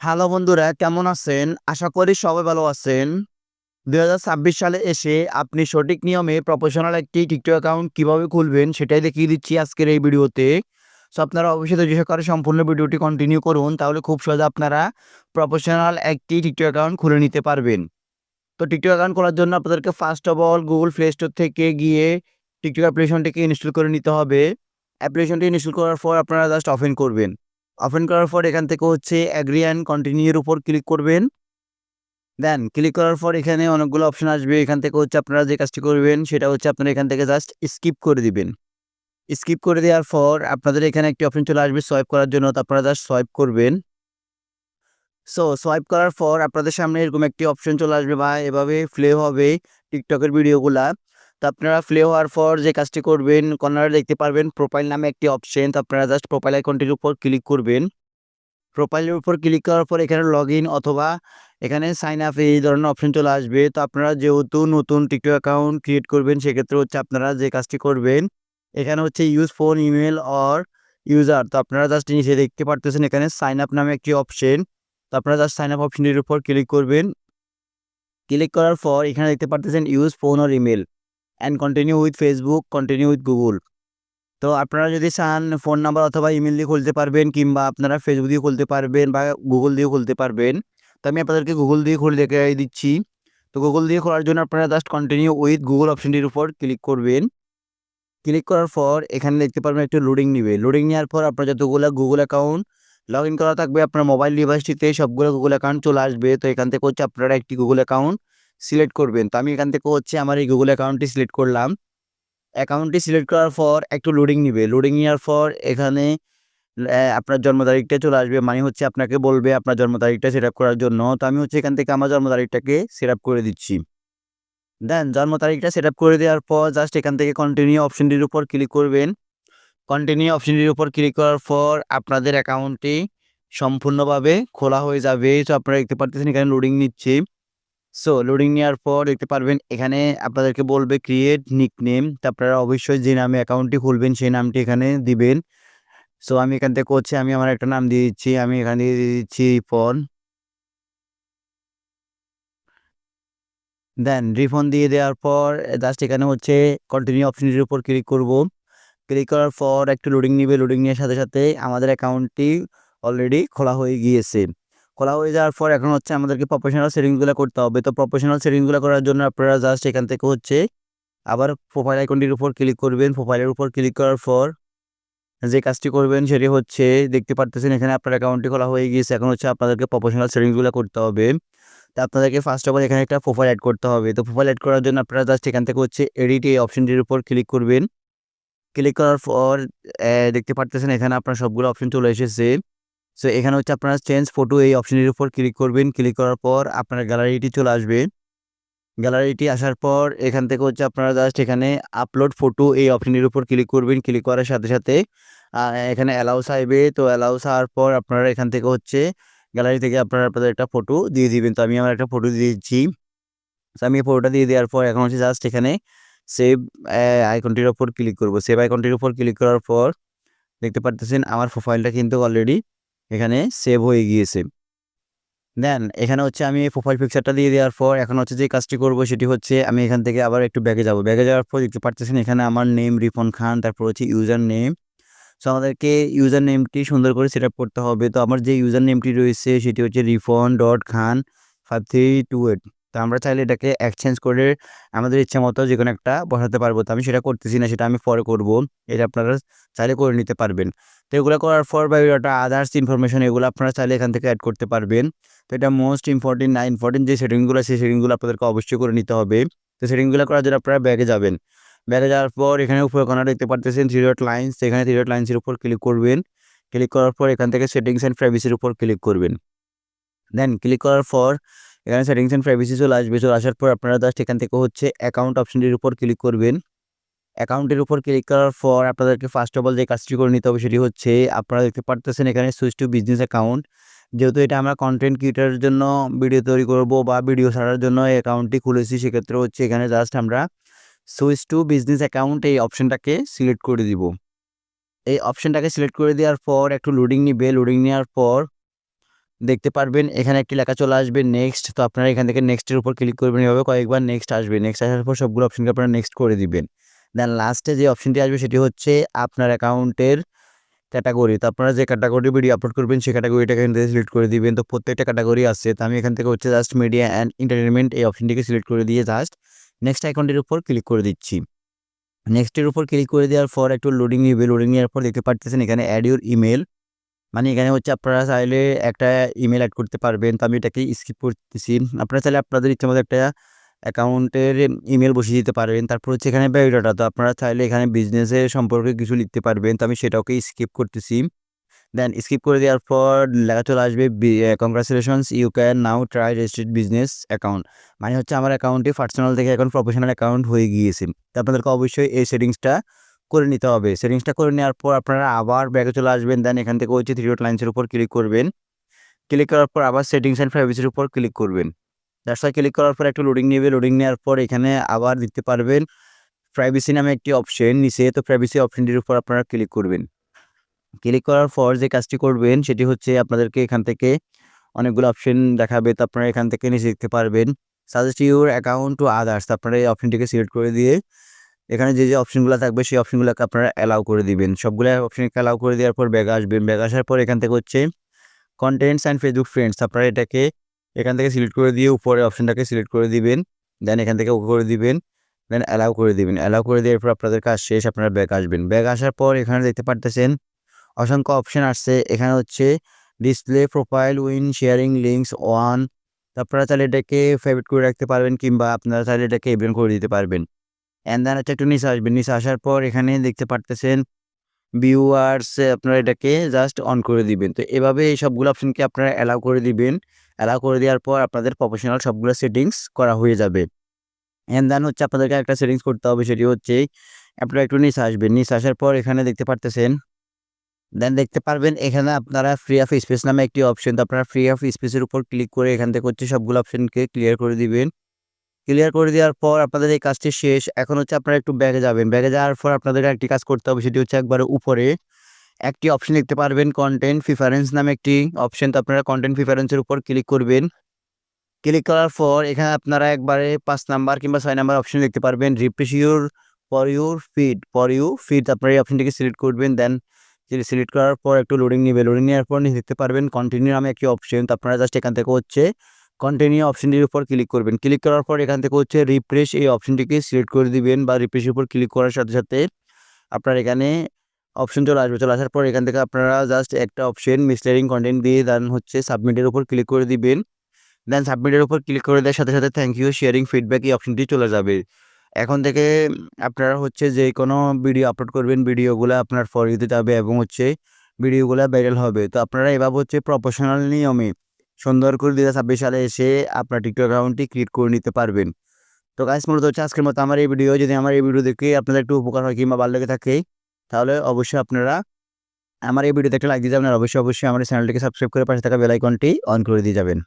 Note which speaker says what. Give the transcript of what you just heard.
Speaker 1: Hello বন্ধুরা, কেমন আছেন? আশা করি সবাই ভালো আছেন। দু হাজার ছাব্বিশ সালে এসে আপনি সঠিক নিয়মে প্রফেশনাল একটি টিকটক অ্যাকাউন্ট কীভাবে খুলবেন সেটাই দেখিয়ে দিচ্ছি আজকের এই ভিডিওতে। সো আপনারা অবশ্যই ধৈর্য সহকারে সম্পূর্ণ ভিডিওটি কন্টিনিউ করুন, তাহলে খুব সহজে আপনারা প্রফেশনাল একটি টিকটক অ্যাকাউন্ট খুলে নিতে পারবেন। তো টিকটক অ্যাকাউন্ট খোলার জন্য আপনাদেরকে first of all Google Play Store থেকে গিয়ে টিকটক অ্যাপ্লিকেশনটিকে ইনস্টল করে নিতে হবে। অ্যাপ্লিকেশনটি ইনস্টল করার পর আপনারা জাস্ট ওপেন করবেন। ওপেন করার পর এখান থেকে হচ্ছে অ্যাগ্রি অ্যান্ড কন্টিনিউর উপর ক্লিক করবেন। দেন ক্লিক করার পর এখানে অনেকগুলো অপশন আসবে। এখান থেকে হচ্ছে আপনারা যে কাজটি করবেন, সেটা হচ্ছে আপনারা এখান থেকে জাস্ট স্কিপ করে দিবেন। স্কিপ করে দেওয়ার পর আপনাদের এখানে একটি অপশন চলে আসবে সোয়াইপ করার জন্য। তো আপনারা জাস্ট সোয়াইপ করবেন। সো সোয়াইপ করার পর আপনাদের সামনে এরকম একটি অপশন চলে আসবে বা এভাবে প্লে হবে টিকটকের ভিডিওগুলা তো আপনারা প্লে হওয়ার পর যে কাজটি করবেন, কর্নারে দেখতে পারবেন প্রোফাইল নামে একটি অপশন তো আপনারা জাস্ট প্রোফাইল আইকনটির উপর ক্লিক করবেন। প্রোফাইলের উপর ক্লিক করার পর এখানে লগ অথবা এখানে সাইন আপ এই ধরনের অপশন চলে আসবে। তো আপনারা যেহেতু নতুন টিকটক অ্যাকাউন্ট ক্রিয়েট করবেন, সেক্ষেত্রে হচ্ছে আপনারা যে কাজটি করবেন, এখানে হচ্ছে use phone email or user তো আপনারা জাস্ট নিচে দেখতে পারতেছেন এখানে সাইন আপ নামে একটি অপশন তো আপনারা জাস্ট সাইন আপ অপশনটির উপর ক্লিক করবেন। ক্লিক করার পর এখানে দেখতে পারতেছেন use phone or email and continue with Facebook continue with Google তো আপনারা যদি চান ফোন নাম্বার অথবা ইমেল দিয়ে খুলতে পারবেন কিংবা আপনারা ফেসবুক দিয়ে খুলতে পারবেন বা গুগল দিয়ে খুলতে পারবেন। তো আমি আপনাদেরকে গুগল দিয়ে খুলে দেখে দিচ্ছি। তো গুগল দিয়ে খোলার জন্য আপনারা জাস্ট কন্টিনিউ উইথ গুগল অপশনটির উপর ক্লিক করবেন। ক্লিক করার পর এখানে দেখতে পারবেন একটু লোডিং নিবে। লোডিং নেওয়ার পর আপনার যতগুলো গুগল অ্যাকাউন্ট লগ ইন করা থাকবে আপনার মোবাইল ডিভাইসটিতে সবগুলো গুগল অ্যাকাউন্ট চলে আসবে। তো এখান থেকে হচ্ছে আপনারা একটি গুগল অ্যাকাউন্ট সিলেক্ট করবেন। তো আমি এখান থেকে হচ্ছে আমার এই গুগল অ্যাকাউন্টটি সিলেক্ট করলাম। অ্যাকাউন্টটি সিলেক্ট করার পর একটু লোডিং নিবে। লোডিং নেওয়ার পর এখানে আপনার জন্ম তারিখটা চলে আসবে। মানে হচ্ছে আপনাকে বলবে আপনার জন্ম তারিখটা সেট আপ করার জন্য। তো আমি হচ্ছে এখান থেকে আমার জন্ম তারিখটাকে সেট আপ করে দিচ্ছি। দেন জন্ম তারিখটা সেট আপ করে দেওয়ার পর জাস্ট এখান থেকে কন্টিনিউ অপশনটির উপর ক্লিক করবেন। কন্টিনিউ অপশনটির উপর ক্লিক করার পর আপনাদের অ্যাকাউন্টটি সম্পূর্ণভাবে খোলা হয়ে যাবে। তো আপনারা দেখতে পারতেছেন এখানে লোডিং নিচ্ছে। সো লোডিং নেওয়ার পর দেখতে পারবেন এখানে আপনাদেরকে বলবে ক্রিয়েট নিক নেম আপনারা অবশ্যই যে নামে অ্যাকাউন্টটি খুলবেন, সেই নামটি এখানে দিবেন। সো আমি এখান থেকে করছি, আমি আমার একটা নাম দিয়ে দিচ্ছি, আমি এখানে দিয়ে দিচ্ছি রিফন দেন রিফন দিয়ে দেওয়ার পর জাস্ট এখানে হচ্ছে কন্টিনিউ অপশনটির উপর ক্লিক করব। ক্লিক করার পর একটু লোডিং নিবে লোডিং নেওয়ার সাথে সাথে আমাদের অ্যাকাউন্টটি অলরেডি খোলা হয়ে গিয়েছে। খোলা হয়ে যাওয়ার পর এখন হচ্ছে আমাদেরকে প্রফেশনাল সেটিংসগুলো করতে হবে। তো প্রফেশনাল সেটিংসগুলো করার জন্য আপনারা জাস্ট এখান থেকে হচ্ছে আবার প্রোফাইল আইকনটির উপর ক্লিক করবেন। প্রোফাইলের উপর ক্লিক করার পর যে কাজটি করবেন সেটি হচ্ছে দেখতে পারতেছেন এখানে আপনার অ্যাকাউন্টটি খোলা হয়ে গিয়েছে। এখন হচ্ছে আপনাদেরকে প্রফেশনাল সেটিংসগুলো করতে হবে। তো আপনাদেরকে ফার্স্ট অফ অল এখানে একটা প্রোফাইল অ্যাড করতে হবে। তো প্রোফাইল অ্যাড করার জন্য আপনারা জাস্ট এখান থেকে হচ্ছে এডিট এই অপশনটির উপর ক্লিক করবেন। ক্লিক করার পর দেখতে পারতেছেন এখানে আপনার সবগুলো অপশন চলে এসেছে। সো এখানে হচ্ছে আপনারা চেঞ্জ ফটো এই অপশনের উপর ক্লিক করবেন। ক্লিক করার পর আপনার গ্যালারিটি চলে আসবে। গ্যালারিটি আসার পর এখান থেকে হচ্ছে আপনারা জাস্ট এখানে আপলোড ফটো এই অপশনের উপর ক্লিক করবেন। ক্লিক করার সাথে সাথে এখানে অ্যালাউস আসবে তো অ্যালাউস আসার পর আপনারা এখান থেকে হচ্ছে গ্যালারি থেকে আপনারা আপনাদের একটা ফটো দিয়ে দিবেন। তো আমি আমার একটা ফটো দিয়ে দিচ্ছি। তো আমি ফটোটা দিয়ে দেওয়ার পর এখন হচ্ছে জাস্ট এখানে সেভ আইকনটির ওপর ক্লিক করব। সেভ আইকনটির উপর ক্লিক করার পর দেখতে পারতেছেন আমার প্রোফাইলটা কিন্তু অলরেডি এখানে সেভ হয়ে গিয়েছে। দেন এখানে হচ্ছে আমি প্রোফাইল পিকচারটা দিয়ে দেওয়ার পর এখন হচ্ছে যে কাজটি করব সেটি হচ্ছে আমি এখান থেকে আবার একটু ব্যাগে যাব। ব্যাগে যাওয়ার পর দেখতে পারতেছেন এখানে আমার নেম রিফন খান, তারপর হচ্ছে ইউজার নেম সো আমাদেরকে ইউজার নেমটি সুন্দর করে সেট করতে হবে। তো আমার যে ইউজার নেমটি রয়েছে সেটি হচ্ছে Rifon dot Khan five three two eight তো আমরা চাইলে এটাকে এক্সচেঞ্জ করে আমাদের ইচ্ছা মতো যে কোনো একটা বসাতে পারব। তো আমি সেটা করতেছি না, সেটা আমি পরে করব। এটা আপনারা চাইলে করে নিতে পারবেন। তো এগুলো করার পর বা এটা আদার্স ইনফরমেশন এগুলো আপনারা চাইলে এখান থেকে অ্যাড করতে পারবেন। তো এটা মোস্ট ইম্পর্টেন্ট না ইম্পর্টেন্ট যে সেটিংগুলো সেই সেটিংগুলো আপনাদেরকে অবশ্যই করে নিতে হবে। তো সেটিংগুলো করার জন্য আপনারা ব্যাগে যাবেন। ব্যাগে যাওয়ার পর এখানে উপরে কোনার দেখতে পারতেছেন থ্রি ডট লাইন্স এখানে থ্রি ডট লাইন্সের উপর ক্লিক করবেন। ক্লিক করার পর এখান থেকে সেটিংস অ্যান্ড প্রাইভেসির উপর ক্লিক করবেন। দেন ক্লিক করার পর এখানে সেটিংস অ্যান্ড প্রাইভেসি চলে আসবে। চলে আসার পর আপনারা জাস্ট এখান থেকে হচ্ছে অ্যাকাউন্ট অপশনটির উপর ক্লিক করবেন। অ্যাকাউন্টের উপর ক্লিক করার পর আপনাদেরকে ফার্স্ট অফ অল যে কাজটি করে নিতে হবে সেটি হচ্ছে আপনারা দেখতে পারতেছেন এখানে সুইচ টু বিজনেস অ্যাকাউন্ট যেহেতু এটা আমরা কন্টেন্ট ক্রিয়েটারের জন্য ভিডিও তৈরি করব বা ভিডিও ছাড়ার জন্য এই অ্যাকাউন্টটি খুলেছি, সেক্ষেত্রে হচ্ছে এখানে জাস্ট আমরা সুইচ টু বিজনেস অ্যাকাউন্ট এই অপশনটাকে সিলেক্ট করে দিব। এই অপশনটাকে সিলেক্ট করে দেওয়ার পর একটু লোডিং নিবে। লোডিং নেওয়ার পর দেখতে পারবেন। এখানে একটি লেখা চলে আসবে নেক্সট তো আপনারা এখান থেকে নেক্সটের উপর ক্লিক করবেন। এভাবে কয়েকবার নেক্সট আসবে। নেক্সট আসার পর সবগুলো অপশনকে আপনারা নেক্সট করে দিবেন। দেন লাস্টে যে অপশনটি আসবে সেটি হচ্ছে আপনার অ্যাকাউন্টের ক্যাটাগরি তো আপনারা যে ক্যাটাগরি ভিডিও আপলোড করবেন, সেই ক্যাটাগরিটা এখান থেকে সিলেক্ট করে দিবেন। তো প্রত্যেকটা ক্যাটাগরি আছে। তো আমি এখান থেকে হচ্ছে জাস্ট মিডিয়া অ্যান্ড এন্টারটেনমেন্ট এই অপশনটিকে সিলেক্ট করে দিয়ে জাস্ট নেক্সট অ্যাকাউন্টের উপর ক্লিক করে দিচ্ছি। নেক্সটের উপর ক্লিক করে দেওয়ার পর একটু লোডিং নিবে। লোডিং নেওয়ার পর দেখতে পাচ্ছেন এখানে অ্যাড ইউর ইমেল মানে এখানে হচ্ছে আপনারা চাইলে একটা ইমেল অ্যাড করতে পারবেন। তো আমি এটাকে স্কিপ করতেছি। আপনারা চাইলে আপনাদের ইচ্ছে মতো একটা অ্যাকাউন্টের ইমেল বসিয়ে দিতে পারবেন। তারপর হচ্ছে এখানে বায়োডাটা তো আপনারা চাইলে এখানে বিজনেসের সম্পর্কে কিছু লিখতে পারবেন। তো আমি সেটাকে স্কিপ করতেছি। দেন স্কিপ করে দেওয়ার পর লেখা চলে আসবে congratulations you can now try registered business account মানে হচ্ছে আমার অ্যাকাউন্টে পার্সোনাল থেকে এখন প্রফেশনাল অ্যাকাউন্ট হয়ে গিয়েছে। তো আপনাদেরকে অবশ্যই এই সেটিংসটা করে নিতে হবে। সেটিংসটা করে নেওয়ার পর আপনারা আবার ব্যাগে চলে আসবেন দেন এখান থেকে হচ্ছে থ্রি ডট লাইন্সের উপর ক্লিক করবেন। ক্লিক করার পর আবার সেটিংস অ্যান্ড প্রাইভেসির উপর ক্লিক করবেন। দ্যাটস ক্লিক করার পর একটু লোডিং নেবে। লোডিং নেওয়ার পর এখানে আবার দিতে পারবেন প্রাইভেসি নামে একটি অপশন নিচে তো প্রাইভেসি অপশনটির উপর আপনারা ক্লিক করবেন। ক্লিক করার পর যে কাজটি করবেন সেটি হচ্ছে আপনাদেরকে এখান থেকে অনেকগুলো অপশন দেখাবে। তো আপনারা এখান থেকে নিচে দেখতে পারবেন। Suggest your account to others আপনারা এই অপশনটিকে সিলেক্ট করে দিয়ে এখানে যে যে অপশনগুলো থাকবে, সেই অপশনগুলোকে আপনারা অ্যালাউ করে দিবেন। সবগুলো অপশনকে অ্যালাউ করে দেওয়ার পর ব্যাগ আসবেন। ব্যাগ আসার পর এখান থেকে হচ্ছে কন্টেন্টস অ্যান্ড ফেসবুক ফ্রেন্ডস আপনারা এটাকে এখান থেকে সিলেক্ট করে দিয়ে উপরে অপশনটাকে সিলেক্ট করে দিবেন। দেন এখান থেকে করে দিবেন। দেন অ্যালাউ করে দিবেন। অ্যালাউ করে দেওয়ার পর আপনাদের কাজ শেষ, আপনারা ব্যাগ আসবেন। ব্যাগ আসার পর এখানে দেখতে পারতেছেন অসংখ্য অপশন আসছে। এখানে হচ্ছে display profile win sharing links one আপনারা চাইলে এটাকে ফেভারিট করে রাখতে পারবেন কিংবা আপনারা চাইলে এটাকে ইভেন করে দিতে পারবেন। অ্যান্ড দেন হচ্ছে একটু নিচে আসবেন। নিচে আসার পর এখানে দেখতে পারতেছেন ভিউয়ার্স আপনারা এটাকে জাস্ট অন করে দিবেন। তো এভাবে এই সবগুলো অপশনকে আপনারা অ্যালাউ করে দিবেন। অ্যালাউ করে দেওয়ার পর আপনাদের প্রফেশনাল সবগুলো সেটিংস করা হয়ে যাবে। অ্যান্ড দেন হচ্ছে আপনাদেরকে একটা সেটিংস করতে হবে, সেটি হচ্ছে আপনারা একটু নিচে আসবেন। নিচে আসার পর এখানে দেখতে পারতেছেন। দেন দেখতে পারবেন এখানে আপনারা ফ্রি অফ স্পেস নামে একটি অপশন তো আপনারা ফ্রি অফ স্পেসের উপর ক্লিক করে এখান থেকে হচ্ছে সবগুলো অপশনকে ক্লিয়ার করে দিবেন। ক্লিয়ার করে দেওয়ার পর আপনাদের এই কাজটি শেষ। এখন হচ্ছে আপনারা একটু ব্যাগে যাবেন। ব্যাগে যাওয়ার পর আপনাদের একটি কাজ করতে হবে, সেটি হচ্ছে একবারে উপরে। একটি অপশন দেখতে পারবেন কন্টেন্ট প্রিফারেন্স নামে একটি অপশন তো আপনারা কন্টেন্ট প্রিফারেন্সের উপর ক্লিক করবেন। ক্লিক করার পর এখানে আপনারা একবারে পাঁচ নাম্বার কিংবা ছয় নাম্বার অপশন দেখতে পারবেন। Refresh your for your feed for you feed আপনারা এই অপশনটিকে সিলেক্ট করবেন। দেন যেটি সিলেক্ট করার পর একটু লোডিং নেবে। লোডিং নেওয়ার পর দেখতে পারবেন কন্টিনিউ নামে একটি অপশন তো আপনারা জাস্ট এখান থেকে হচ্ছে কন্টিনিউ অপশনটির উপর ক্লিক করবেন। ক্লিক করার পর এখান থেকে হচ্ছে রিফ্রেশ এই অপশনটিকে সিলেক্ট করে দিবেন বা রিফ্রেশের উপর ক্লিক করার সাথে সাথে আপনার এখানে অপশন চলে আসবে। চলে আসার পর এখান থেকে আপনারা জাস্ট একটা অপশন মিসলেডিং কন্টেন্ট দিয়ে দেন হচ্ছে সাবমিটের উপর ক্লিক করে দিবেন। দেন সাবমিটের উপর ক্লিক করে দেওয়ার সাথে সাথে থ্যাংক ইউ শেয়ারিং ফিডব্যাক এই অপশনটি চলে যাবে। এখন থেকে আপনারা হচ্ছে যে কোনো ভিডিও আপলোড করবেন ভিডিওগুলো আপনার ফর ইউতে যাবে এবং হচ্ছে ভিডিওগুলো ভাইরাল হবে। তো আপনারা এভাবে হচ্ছে প্রফেশনাল নিয়মে সুন্দর করে দু হাজার ছাব্বিশ সালে এসে আপনার টিকটক অ্যাকাউন্টটি ক্রিয়েট করে নিতে পারবেন। তো গাইস মূলত হচ্ছে আজকের মতো আমার এই ভিডিও যদি আমার এই ভিডিও দেখে আপনাদের একটু উপকার হয় কিংবা ভালো লেগে থাকে, তাহলে অবশ্যই আপনারা আমার এই ভিডিওতে একটা লাইক দিয়ে যাবেন আর অবশ্যই অবশ্যই আমার চ্যানেলটিকে সাবস্ক্রাইব করে পাশে থাকা বেলাইকনটি অন করে দিয়ে যাবেন।